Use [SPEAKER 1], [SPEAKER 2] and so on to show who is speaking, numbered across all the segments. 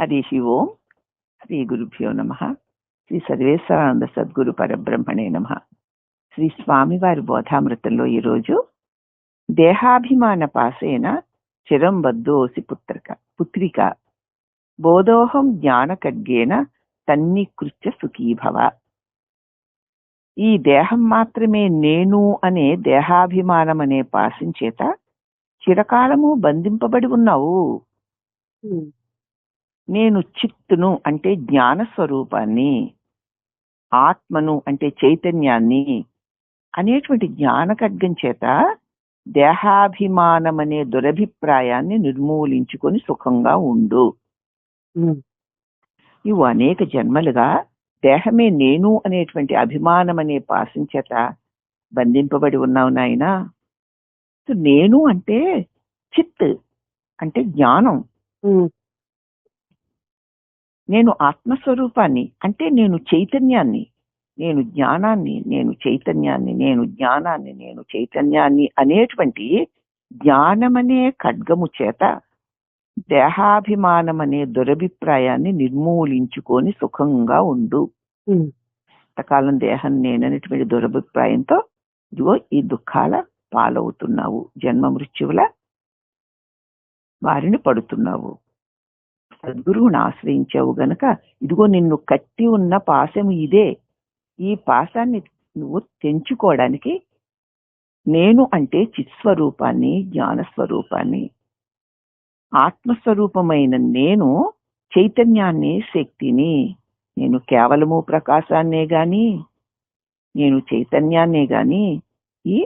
[SPEAKER 1] హరి ఓం శ్రీ గురుభ్యో నమ శ్రీ సర్వేశ్వరానంద సద్గురు పరబ్రహ్మణే నమ శ్రీ స్వామివారి బోధామృతంలో ఈరోజు దేహాభిమాన పాసేన చిరం వద్దోసి పుత్రిక పుత్రిక. బోధోహం జ్ఞాన ఖడ్గేన తన్నికృత్య సుఖీభవ. ఈ దేహం మాత్రమే నేను అనే దేహాభిమానం అనే పాసించేత చిరకాలము బంధింపబడి ఉన్నావు. నేను చిత్తును అంటే జ్ఞాన స్వరూపాన్ని ఆత్మను అంటే చైతన్యాన్ని అనేటువంటి జ్ఞాన ఖడ్గం చేత దేహాభిమానం అనే దురభిప్రాయాన్ని నిర్మూలించుకొని సుఖంగా ఉండు. నువ్వు అనేక జన్మలుగా దేహమే నేను అనేటువంటి అభిమానం అనే పాసం చేత బంధింపబడి ఉన్నావు నాయనా. నేను అంటే చిత్ అంటే జ్ఞానం. నేను ఆత్మస్వరూపాన్ని అంటే నేను చైతన్యాన్ని నేను జ్ఞానాన్ని నేను చైతన్యాన్ని నేను జ్ఞానాన్ని నేను చైతన్యాన్ని అనేటువంటి జ్ఞానమనే ఖడ్గము చేత దేహాభిమానం అనే దురభిప్రాయాన్ని నిర్మూలించుకొని సుఖంగా ఉండు. ఇంతకాలం దేహం నేననేటువంటి దురభిప్రాయంతో ఇదిగో ఈ దుఃఖాల పాలవుతున్నావు జన్మ మృత్యువుల వారిని పడుతున్నావు. సద్గురువుని ఆశ్రయించావు గనక ఇదిగో నిన్ను కట్టి ఉన్న పాశము ఇదే. ఈ పాశాన్ని నువ్వు తెంచుకోవడానికి నేను అంటే చిత్స్వరూపాన్ని జ్ఞానస్వరూపాన్ని ఆత్మస్వరూపమైన నేను చైతన్యాన్ని శక్తిని. నేను కేవలము ప్రకాశాన్నే గాని నేను చైతన్యాన్నే గాని ఈ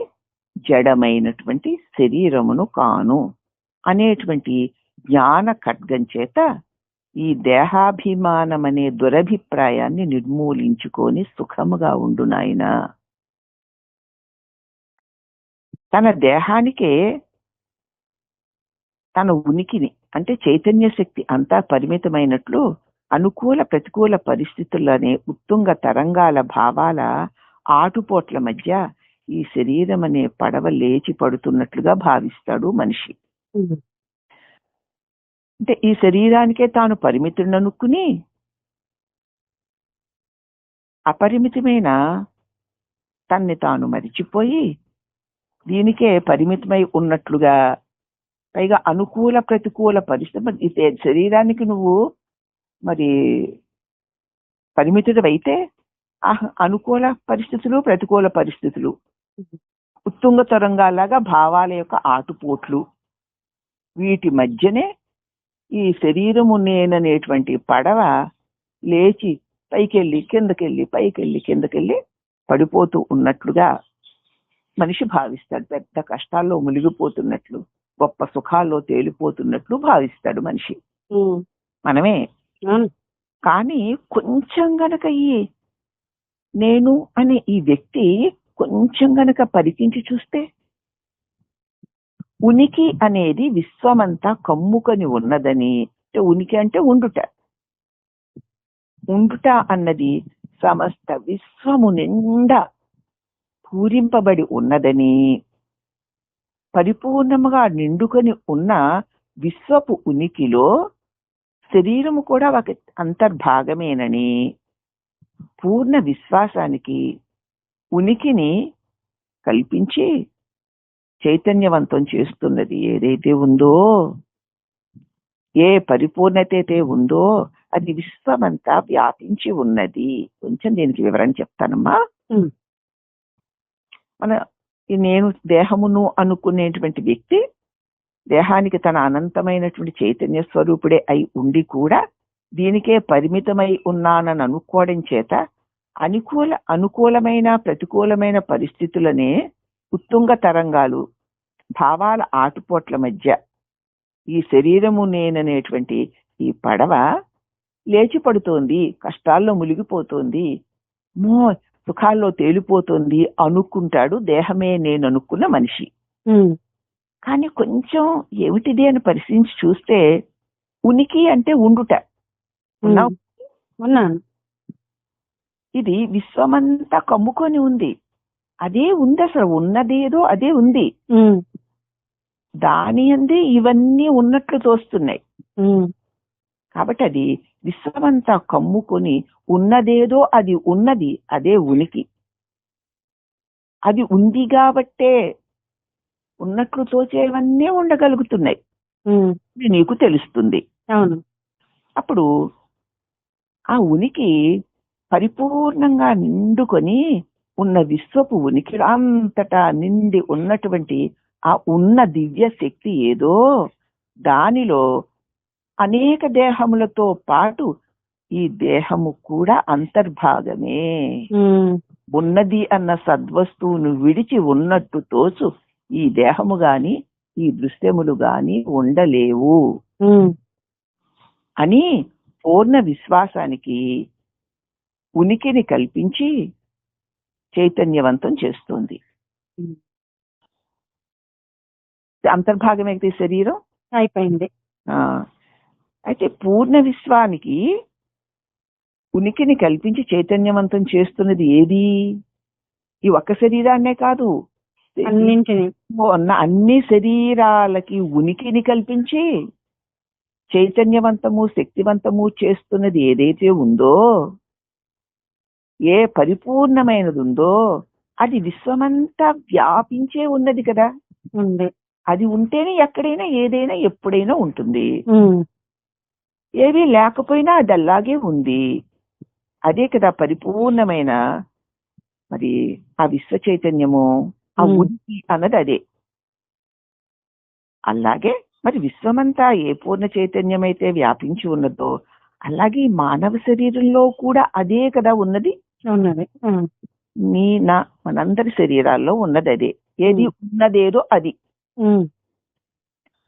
[SPEAKER 1] జడమైనటువంటి శరీరమును కాను అనేటువంటి జ్ఞాన ఖడ్గం చేత ఈ దేహాభిమానం అనే దురభిప్రాయాన్ని నిర్మూలించుకొని సుఖముగా ఉండు నాయన. తన దేహానికే తన ఉనికిని అంటే చైతన్య శక్తి అంతా పరిమితమైనట్లు అనుకూల ప్రతికూల పరిస్థితుల్లోనే ఉత్తుంగ తరంగాల భావాల ఆటుపోట్ల మధ్య ఈ శరీరం అనే పడవ లేచి పడుతున్నట్లుగా భావిస్తాడు మనిషి. అంటే ఈ శరీరానికే తాను పరిమితుడనుకుని అపరిమితమైన తన్ని తాను మరిచిపోయి దీనికే పరిమితమై ఉన్నట్లుగా పైగా అనుకూల ప్రతికూల పరిస్థితి. శరీరానికి నువ్వు మరి పరిమితుడవైతే అనుకూల పరిస్థితులు ప్రతికూల పరిస్థితులు. ఉత్తుంగ తరంగాలాగా భావాల యొక్క ఆటుపోట్లు. వీటి మధ్యనే ఈ శరీరము నేననేటువంటి పడవ లేచి పైకెళ్ళి కిందకెళ్ళి పైకెళ్ళి కిందకెళ్ళి పడిపోతూ ఉన్నట్లుగా మనిషి భావిస్తాడు. పెద్ద కష్టాల్లో మునిగిపోతున్నట్లు గొప్ప సుఖాల్లో తేలిపోతున్నట్లు భావిస్తాడు మనిషి. మనమే. కానీ కొంచెం గనక ఈ నేను అనే ఈ వ్యక్తి కొంచెం గనక పరికించి చూస్తే ఉనికి అనేది విశ్వమంతా కమ్ముకొని ఉన్నదని. ఉనికి అంటే ఉండుట. ఉండుట అన్నది సమస్త విశ్వము నిండా పూరింపబడి ఉన్నదని. పరిపూర్ణముగా నిండుకొని ఉన్న విశ్వపు ఉనికిలో శరీరము కూడా ఒక అంతర్భాగమేనని. పూర్ణ విశ్వాసానికి ఉనికిని కల్పించి చైతన్యవంతం చేస్తున్నది ఏదైతే ఉందో ఏ పరిపూర్ణత అయితే ఉందో అది విశ్వమంతా వ్యాపించి ఉన్నది. కొంచెం దీనికి వివరణ చెప్తానమ్మా. మన నేను దేహమును అనుకునేటువంటి వ్యక్తి దేహానికి తన అనంతమైనటువంటి చైతన్య స్వరూపుడే అయి ఉండి కూడా దీనికే పరిమితమై ఉన్నానని అనుకోవడం చేత అనుకూల అనుకూలమైన ప్రతికూలమైన పరిస్థితులనే ఉత్తుంగ తరంగాలు భావాల ఆటుపోట్ల మధ్య ఈ శరీరము నేననేటువంటి ఈ పడవ లేచి పడుతోంది కష్టాల్లో మునిగిపోతోంది మో సుఖాల్లో తేలిపోతుంది అనుకుంటాడు దేహమే నేను అనుకున్న మనిషి కానీ కొంచెం ఏమిటిది అని పరిశీలించి చూస్తే ఉనికి అంటే ఉండుట.
[SPEAKER 2] ఉన్నాను.
[SPEAKER 1] ఇది విశ్వమంతా కమ్ముకొని ఉంది. అదే ఉంది అసలు ఉన్నదేదో అదే ఉంది. దాని అందే ఇవన్నీ ఉన్నట్లు తోస్తున్నాయి. కాబట్టి అది విశ్వమంతా కమ్ముకొని ఉన్నదేదో అది ఉన్నది అదే ఉనికి. అది ఉంది కాబట్టే ఉన్నట్లు తోచేవన్నీ ఉండగలుగుతున్నాయి. నీకు తెలుస్తుంది.
[SPEAKER 2] అవును.
[SPEAKER 1] అప్పుడు ఆ ఉనికి పరిపూర్ణంగా నిండుకొని ఉన్న విశ్వపు ఉనికి అంతటా నిండి ఉన్నటువంటి ఆ ఉన్న దివ్య శక్తి ఏదో దానిలో అనేక దేహములతో పాటు ఈ దేహము కూడా అంతర్భాగమే. ఉన్నది అన్న సద్వస్తువును విడిచి ఉన్నట్టు తోచు ఈ దేహము గాని ఈ దృశ్యములు గాని ఉండలేవు. అని పూర్ణ విశ్వాసానికి ఉనికిని కల్పించి చైతన్యవంతం చేస్తుంది.
[SPEAKER 2] ఉమ్.
[SPEAKER 1] అంతర్భాగమైతే శరీరం?
[SPEAKER 2] అయిపోయింది.
[SPEAKER 1] ఆ, అయితే పూర్ణ విశ్వానికి ఉనికిని కల్పించి చైతన్యవంతం చేస్తున్నది ఏది? ఈ ఒక్క శరీరాన్నే కాదు. ఉన్న అన్ని శరీరాలకి ఉనికిని కల్పించి చైతన్యవంతము శక్తివంతము చేస్తున్నది ఏదైతే ఉందో ఏ పరిపూర్ణమైనది ఉందో అది విశ్వమంతా వ్యాపించే ఉన్నది కదా. అది ఉంటేనే ఎక్కడైనా ఏదైనా ఎప్పుడైనా ఉంటుంది. ఏమీ లేకపోయినా అది అలాగే ఉంది. అదే కదా పరిపూర్ణమైన మరి ఆ విశ్వ చైతన్యము ఆ. ఉనికి అన్నది అదే. అలాగే మరి విశ్వమంతా ఏ పూర్ణ చైతన్యం అయితే వ్యాపించి ఉన్నదో అలాగే మానవ శరీరంలో కూడా అదే కదా ఉన్నది.
[SPEAKER 2] ఉన్నది.
[SPEAKER 1] నీ నా మనందరి శరీరాల్లో ఉన్నది అదే. ఏది. ఉన్నదేదో అది.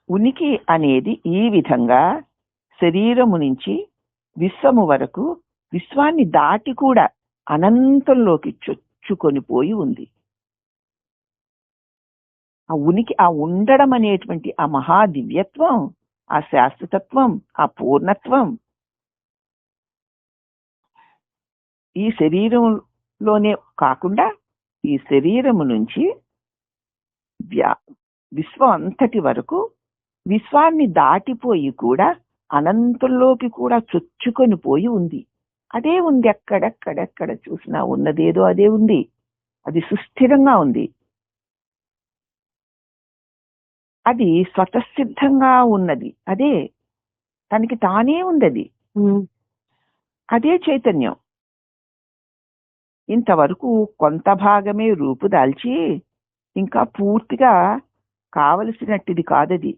[SPEAKER 1] ఉనికి అనేది ఈ విధంగా శరీరము నుంచి విశ్వము వరకు విశ్వాన్ని దాటి కూడా అనంతంలోకి చొచ్చుకొని పోయి ఉంది. ఆ ఉనికి ఆ ఉండడం అనేటువంటి ఆ మహా దివ్యత్వం ఆ శాశ్వతత్వం ఆ పూర్ణత్వం ఈ శరీరంలోనే కాకుండా ఈ శరీరము నుంచి వ్యా విశ్వం అంతటి వరకు విశ్వాన్ని దాటిపోయి కూడా అనంతంలోకి కూడా చొచ్చుకొని పోయి ఉంది. అదే ఉంది ఎక్కడెక్కడెక్కడ చూసినా ఉన్నదేదో అదే ఉంది. అది సుస్థిరంగా ఉంది. అది స్వతసిద్ధంగా ఉన్నది. అదే తనకి తానే ఉన్నది
[SPEAKER 2] ఉమ్,
[SPEAKER 1] అదే చైతన్యం. ఇంతవరకు కొంత భాగమే రూపుదాల్చి ఇంకా పూర్తిగా కావలసినట్టుది కాదది.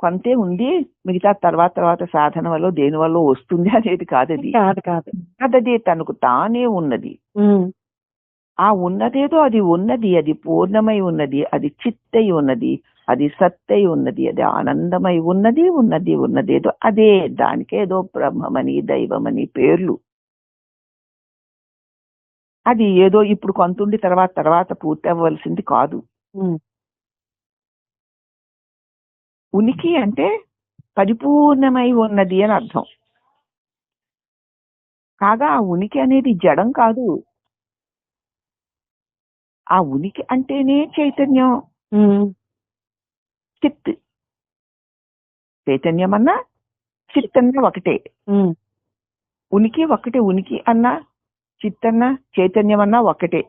[SPEAKER 1] కొంతే ఉంది మిగతా తర్వాత తర్వాత సాధన వల్ల దేని వల్ల వస్తుంది అనేది కాదది.
[SPEAKER 2] కాదు కాదు.
[SPEAKER 1] అదది తనకు తానే ఉన్నది. ఆ ఉన్నదేదో అది ఉన్నది అది పూర్ణమై ఉన్నది అది చిత్తై ఉన్నది అది సత్తై ఉన్నది అది ఆనందమై ఉన్నది ఉన్నది ఉన్నదేదో అదే దానికేదో బ్రహ్మమని దైవమని పేర్లు. అది ఏదో ఇప్పుడు కొంతుండి తర్వాత తర్వాత పూర్తి అవ్వవలసింది కాదు. ఉనికి అంటే పరిపూర్ణమై ఉన్నది అని అర్థం. కాగా ఆ ఉనికి అనేది జడం కాదు. ఆ ఉనికి అంటేనే చైతన్యం. చిత్. చైతన్యం అన్నా చిత్ అన్నా ఒకటే. ఉనికి ఒకటే ఉనికి అన్నా చిత్ అన్నా చైతన్యం అన్నా ఒకటే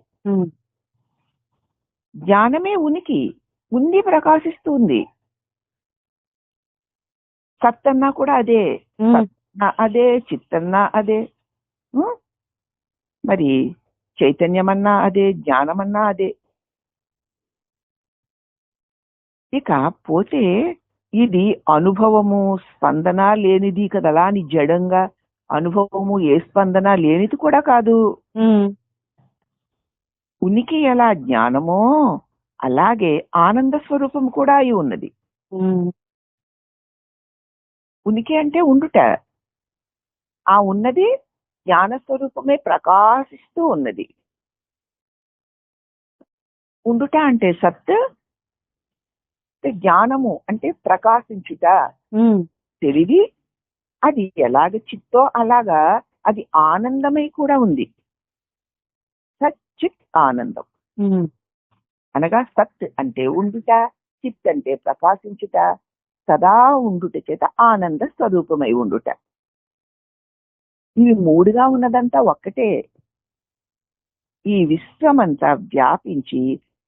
[SPEAKER 1] జ్ఞానమే ఉనికి ఉంది ప్రకాశిస్తుంది. సత్ అన్నా కూడా అదే. అదే చిత్తన్నా అదే? మరి చైతన్యమన్నా అదే జ్ఞానమన్నా అదే. ఇక పోతే ఇది అనుభవము స్పందన లేనిది కదలా అని జడంగా అనుభవము ఏ స్పందన లేనిది కూడా కాదు. ఉనికి ఎలా జ్ఞానమో అలాగే ఆనంద స్వరూపం కూడా అయి ఉన్నది. ఉనికి అంటే ఉండుట. ఆ ఉన్నది జ్ఞాన స్వరూపమే ప్రకాశిస్తూ ఉన్నది. ఉండుట అంటే సత్ జ్ఞానము అంటే ప్రకాశించుట. తెలివి అది ఎలాగ చిత్తో అలాగా అది ఆనందమై కూడా ఉంది. సచ్చిత్ ఆనందం. అనగా సత్ అంటే ఉండుట చిత్ అంటే ప్రకాశించుట సదా ఉండుట చేత ఆనంద స్వరూపమై ఉండుట. ఇవి మూడుగా ఉన్నదంతా ఒక్కటే. ఈ విశ్వమంతా వ్యాపించి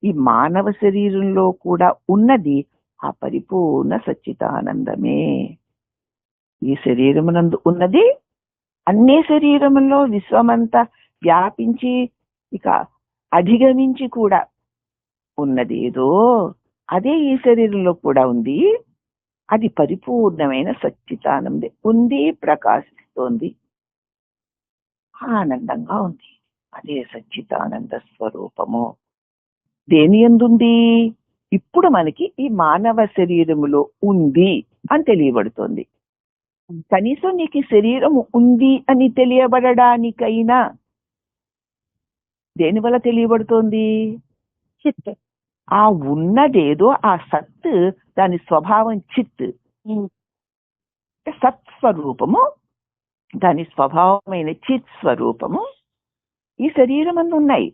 [SPEAKER 1] ఈ మానవ శరీరంలో కూడా ఉన్నది ఆ పరిపూర్ణ సచ్చితానందమే ఈ శరీరమునందు ఉన్నది అన్ని శరీరములో విశ్వమంతా వ్యాపించి ఇక అధిగమించి కూడా ఉన్నది. ఏదో అదే ఈ శరీరంలో కూడా ఉంది. అది పరిపూర్ణమైన సచ్చితానందే ఉంది ప్రకాశిస్తోంది. ఆనందంగా ఉంది. అదే సచ్చితానంద స్వరూపము. దేని ఎందుంది? ఇప్పుడు మనకి ఈ మానవ శరీరములో ఉంది అని తెలియబడుతోంది. కనీసం నీకు శరీరం ఉంది అని తెలియబడడానికైనా దేని వల్ల తెలియబడుతోంది?
[SPEAKER 2] చిత్
[SPEAKER 1] ఆ ఉన్నదేదో ఆ సత్ దాని స్వభావం చిత్ సత్స్వరూపము దాని స్వభావమైన చిత్ స్వరూపము ఈ శరీరం అందు ఉన్నాయి.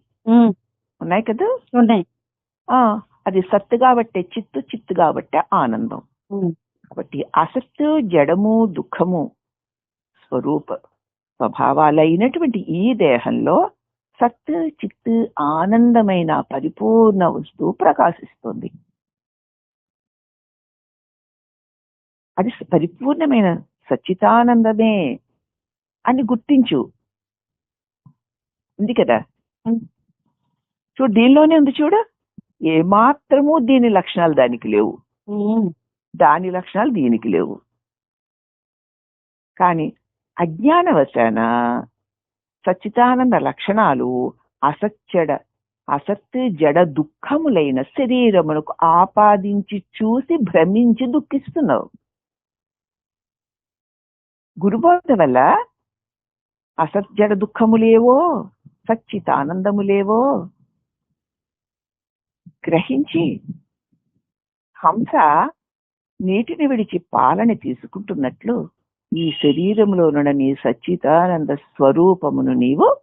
[SPEAKER 1] ఉన్నాయి కదా?
[SPEAKER 2] ఉన్నాయి.
[SPEAKER 1] ఆ అది సత్తు కాబట్టే చిత్తు చిత్తు కాబట్టే ఆనందం. కాబట్టి అసత్తు జడము దుఃఖము స్వరూప స్వభావాలైనటువంటి ఈ దేహంలో సత్ చిత్తు ఆనందమైన పరిపూర్ణ వస్తువు ప్రకాశిస్తుంది. అది పరిపూర్ణమైన సచ్చితానందమే అని గుర్తించు. ఉంది కదా. చూడు దీనిలోనే ఉంది చూడు ఏమాత్రము దీని లక్షణాలు దానికి లేవు. దాని లక్షణాలు దీనికి లేవు. కానీ అజ్ఞానవశాన సచ్చితానంద లక్షణాలు అసత్యడ అసత్ జడ దుఃఖములైన శరీరమునకు ఆపాదించి చూసి భ్రమించి దుఃఖిస్తున్నావు. గురుబోధ వల్ల అసత్జడ దుఃఖములేవో సచ్చితానందములేవో గ్రహించి హంస నీటిని విడిచి పాలని తీసుకుంటున్నట్లు ఈ శరీరంలోనున్న నీ సచ్చిదానంద స్వరూపమును నీవు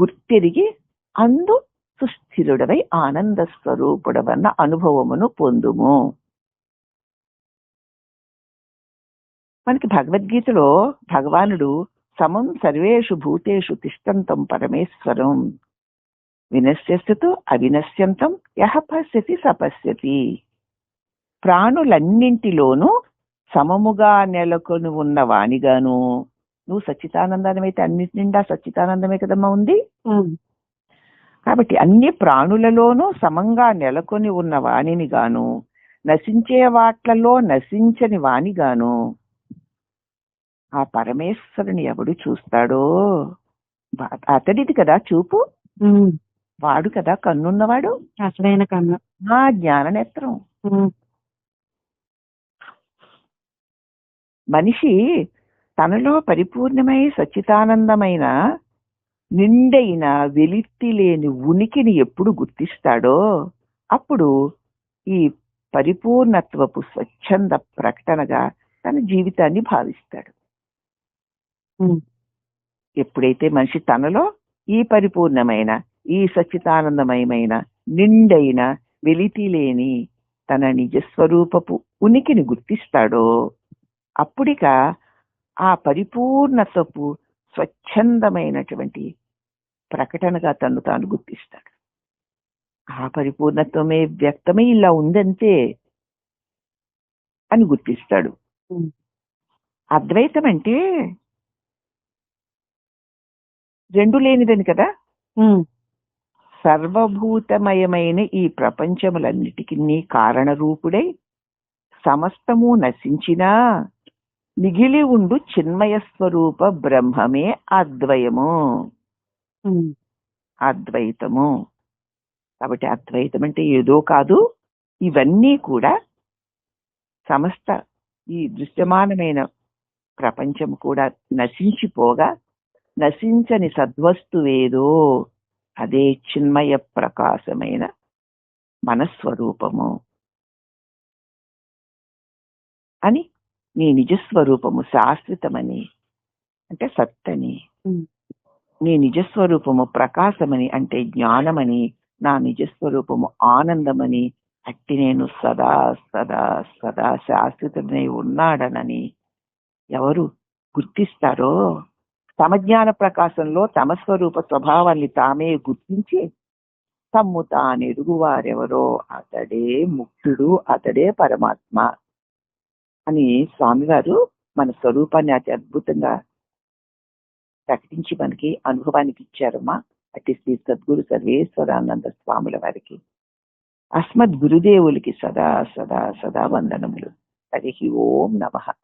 [SPEAKER 1] గుర్తెరిగి అందు సుస్థిరుడవై ఆనంద స్వరూపుడవన్న అనుభవమును పొందుము. మనకి భగవద్గీతలో భగవానుడు సమం సర్వేషు భూతేషు తిష్టంతం పరమేశ్వరం. వినశ్యస్తు అవినశ్యంతం యహ పశ్యతి సపశ్యతి ప్రాణులన్నింటిలోనూ సమముగా నెలకొని ఉన్న వాణిగాను నువ్వు సచ్చితానందమైతే అన్నిటి నిండా సచ్చితానందమే కదమ్మా ఉంది? కాబట్టి అన్ని ప్రాణులలోనూ సమంగా నెలకొని ఉన్న వాణిని గాను నశించే వాట్లలో నశించని వాణిగాను ఆ పరమేశ్వరుని ఎవడు చూస్తాడో? అతడిది కదా చూపు? వాడు కదా కన్నున్నవాడు?
[SPEAKER 2] అసలైన కన్ను.
[SPEAKER 1] ఆ జ్ఞాననేత్రం.
[SPEAKER 2] ఉమ్,
[SPEAKER 1] మనిషి తనలో పరిపూర్ణమై సచ్చితానందమైన నిండైన వెలితి లేని ఉనికిని ఎప్పుడు గుర్తిస్తాడో అప్పుడు ఈ పరిపూర్ణత్వపు స్వచ్ఛంద ప్రకటనగా తన జీవితాన్ని భావిస్తాడు. ఎప్పుడైతే మనిషి తనలో ఈ పరిపూర్ణమైన ఈ సచ్చితానందమయమైన నిండైన వెలితి లేని తన నిజస్వరూపపు ఉనికిని గుర్తిస్తాడో అప్పుడిక ఆ పరిపూర్ణతపు స్వచ్ఛందమైనటువంటి ప్రకటనగా తను తాను గుర్తిస్తాడు. ఆ పరిపూర్ణత్వమే వ్యక్తమై ఇలా ఉందంతే అని గుర్తిస్తాడు. అద్వైతం అంటే రెండు లేనిదని కదా? సర్వభూతమయమైన ఈ ప్రపంచములన్నిటికీ కారణరూపుడై సమస్తము నశించినా మిగిలి ఉండు చిన్మయ స్వరూప బ్రహ్మమే అద్వయము. అద్వైతము. కాబట్టి అద్వైతం అంటే ఏదో కాదు ఇవన్నీ కూడా సమస్త ఈ దృశ్యమానమైన ప్రపంచం కూడా నశించిపోగా నశించని సద్వస్తువేదో అదే చిన్మయ ప్రకాశమైన మనస్వరూపము. అని నీ నిజస్వరూపము శాశ్వతమని. అంటే సత్తని. నీ నిజస్వరూపము ప్రకాశమని అంటే జ్ఞానమని నా నిజస్వరూపము ఆనందమని అట్టి నేను సదా సదా సదా శాశ్వతమై ఉన్నాడనని ఎవరు గుర్తిస్తారో? సమజ్ఞాన ప్రకాశంలో తమ స్వరూప స్వభావాన్ని తామే గుర్తించి తమ్ము తానెరుగువారెవరో అతడే ముక్తుడు అతడే పరమాత్మ. అని స్వామివారు మన స్వరూపాన్ని అతి అద్భుతంగా ప్రకటించి మనకి అనుభవానికి ఇచ్చారమ్మా. అతి శ్రీ సద్గురు సర్వేశ్వరానంద స్వాముల వారికి. అస్మద్ గురుదేవులకి సదా సదా సదా వందనములు. హరి ఓం నమః.